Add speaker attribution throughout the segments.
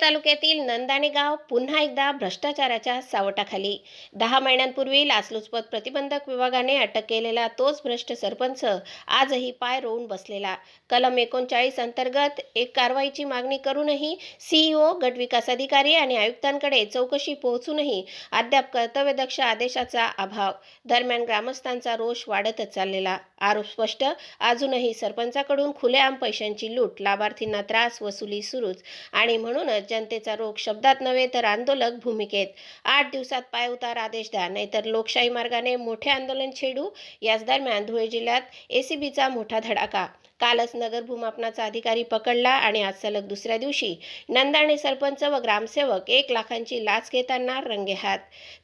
Speaker 1: तालुक्यातील नंदाणे गाव पुन्हा एकदा भ्रष्टाचाराच्या सावटाखाली. दहा महिन्यांपूर्वी लाचलुचपत प्रतिबंधक विभागाने अटक केलेला तोच भ्रष्ट सरपंच आजही पाय रोवून बसलेला. कलम एकोणचाळीस अंतर्गत एक कारवाईची मागणी करूनही सीईओ गटविकास अधिकारी आणि आयुक्तांकडे चौकशी पोहोचूनही अद्याप कर्तव्यदक्ष आदेशाचा अभाव. दरम्यान ग्रामस्थांचा रोष वाढतच चाललेला. आरोप स्पष्ट अजूनही सरपंचाकडून खुलेआम पैशांची लूट लाभार्थींना त्रास वसुली सुरूच. आणि म्हणूनच जनतेचा रोग शब्दात नव्हे तर आंदोलक भूमिकेत. आठ दिवसात पायउतार आदेश द्या नाहीतर लोकशाही मार्गाने मोठे आंदोलन छेडू. याच दरम्यान धुळे जिल्ह्यात एसीबीचा मोठा धडाका. कालच नगर भूमापनाचा अधिकारी पकडला आणि आज सलग दुसऱ्या दिवशी नंदाणे सरपंच व ग्रामसेवक एक लाखांची लाच घेताना रंगेहात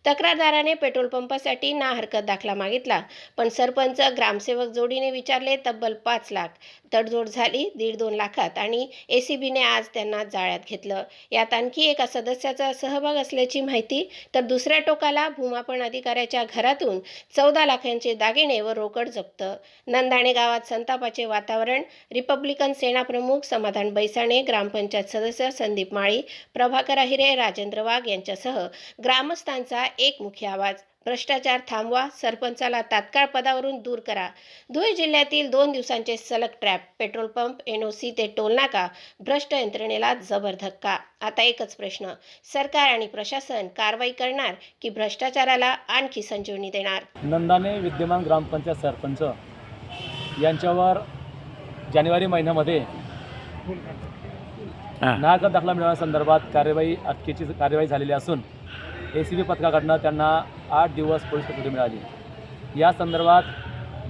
Speaker 1: तक्रारदाराने पेट्रोल पंपासाठी ना हरकत दाखला मागितला पण सरपंच ग्रामसेवक जोडीने विचारले तब्बल पाच लाख. तडजोड झाली दीड दोन लाखात आणि एसीबीने आज त्यांना जाळ्यात घेतलं. यात आणखी एका सदस्याचा सहभाग असल्याची माहिती तर दुसऱ्या टोकाला भूमापन अधिकाऱ्याच्या घरातून चौदा लाखांचे दागिने व रोकड जप्त. नंदाणे गावात संतापाचे वातावरण रिपब्लिकन सेना प्रमुख समाधान बैसाणे ग्रामपंचायत सदस्य संदीप माळी प्रभाकर अहिरे राजेंद्र वाघ यांच्यासह ग्रामस्थांचा एक मुख्य आवाज. भ्रष्टाचार थांबवा सरपंचाला तात्काळ पदावरून दूर करा. धुळे जिल्ह्यातील दोन दिवसांचे सलग ट्रॅप पेट्रोल पंप एनओसी ते टोलनाका भ्रष्ट यंत्रणेला जबर धक्का. आता एकच प्रश्न सरकार आणि प्रशासन कारवाई करणार की भ्रष्टाचाराला आणखी संजीवनी देणार?
Speaker 2: नंदाने विद्यमान ग्रामपंचायत सरपंच यांच्यावर जानेवारी महिन्यामध्ये नाहक दाखला मिळवण्यासंदर्भात कार्यवाही अटकेची कार्यवाही झालेली असून ए सी बी पथकाकडनं त्यांना आठ दिवस पोलीस कोठडी मिळाली. या संदर्भात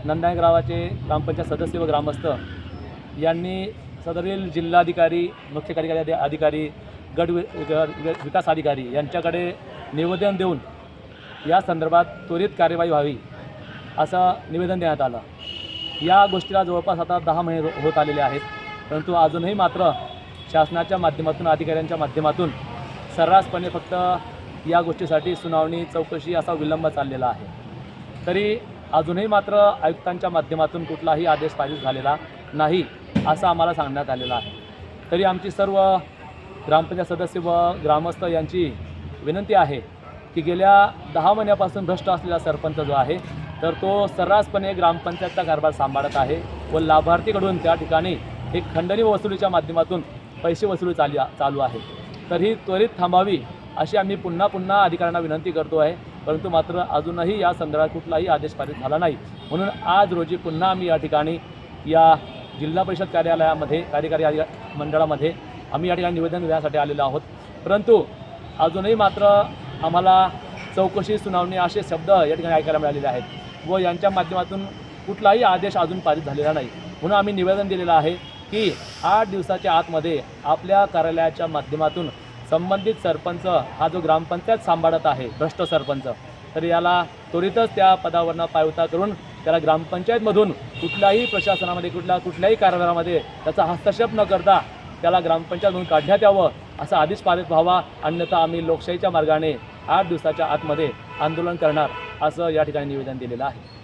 Speaker 2: नंदाणे गावाचे ग्रामपंचायत सदस्य व ग्रामस्थ यांनी सदरील जिल्हाधिकारी मुख्य कार्यकारी अधि- अधिकारी गट विकास अधिकारी यांच्याकडे निवेदन देऊन या संदर्भात त्वरित कार्यवाही व्हावी असं निवेदन देण्यात आलं. या गोष्टीला जवळपास आता दहा महिने होत आलेले आहेत. परंतु अजूनही मात्र शासनाच्या माध्यमातून अधिकाऱ्यांच्या माध्यमातून सर्रासपणे फक्त या गोष्टीसाठी सुनावणी चौकशी असा विलंब चाललेला आहे. तरी अजूनही मात्र आयुक्तांच्या माध्यमातून कुठलाही आदेश पारित झालेला नाही असं आम्हाला सांगण्यात आलेलं आहे. तरी आमची सर्व ग्रामपंचायत सदस्य व ग्रामस्थ यांची विनंती आहे की गेल्या दहा महिन्यापासून भ्रष्ट असलेला सरपंच जो आहे तर तो सर्रासपणे ग्रामपंचायतचा कारभार सांभाळत आहे व लाभार्थीकडून त्या ठिकाणी एक खंडणी वसुलीच्या माध्यमातून पैसे वसुली चाली चालू आहे. तर ही त्वरित थांबावी अशी आम्ही पुन्हा पुन्हा अधिकाऱ्यांना विनंती करतो आहे परंतु मात्र अजूनही या संदर्भात कुठलाही आदेश पारित झाला नाही. म्हणून आज रोजी पुन्हा आम्ही या ठिकाणी या जिल्हा परिषद कार्यालयामध्ये कार्यकारी अधिका- मंडळामध्ये आम्ही या ठिकाणी निवेदन देण्यासाठी आलेलो आहोत. परंतु अजूनही मात्र आम्हाला चौकशी सुनावणी असे शब्द या ठिकाणी ऐकायला मिळालेले आहेत व यांच्या माध्यमातून कुठलाही आदेश अजून पारित झालेला नाही. म्हणून आम्ही निवेदन दिलेलं आहे की आठ दिवसाच्या आतमध्ये आपल्या कार्यालयाच्या माध्यमातून संबंधित सरपंच हा जो ग्रामपंचायत सांभाळत आहे भ्रष्ट सरपंच तर याला त्वरितच त्या पदावरनं पायउता करून त्याला ग्रामपंचायतमधून कुठल्याही प्रशासनामध्ये कुठल्या कुठल्याही कारभारामध्ये त्याचा हस्तक्षेप न करता त्याला ग्रामपंचायतमधून काढण्यात यावं असा आधीच पारित व्हावा. अन्यथा आम्ही लोकशाहीच्या मार्गाने आठ दिवसाच्या आतमध्ये आंदोलन करणार असं या ठिकाणी निवेदन दिलेलं आहे.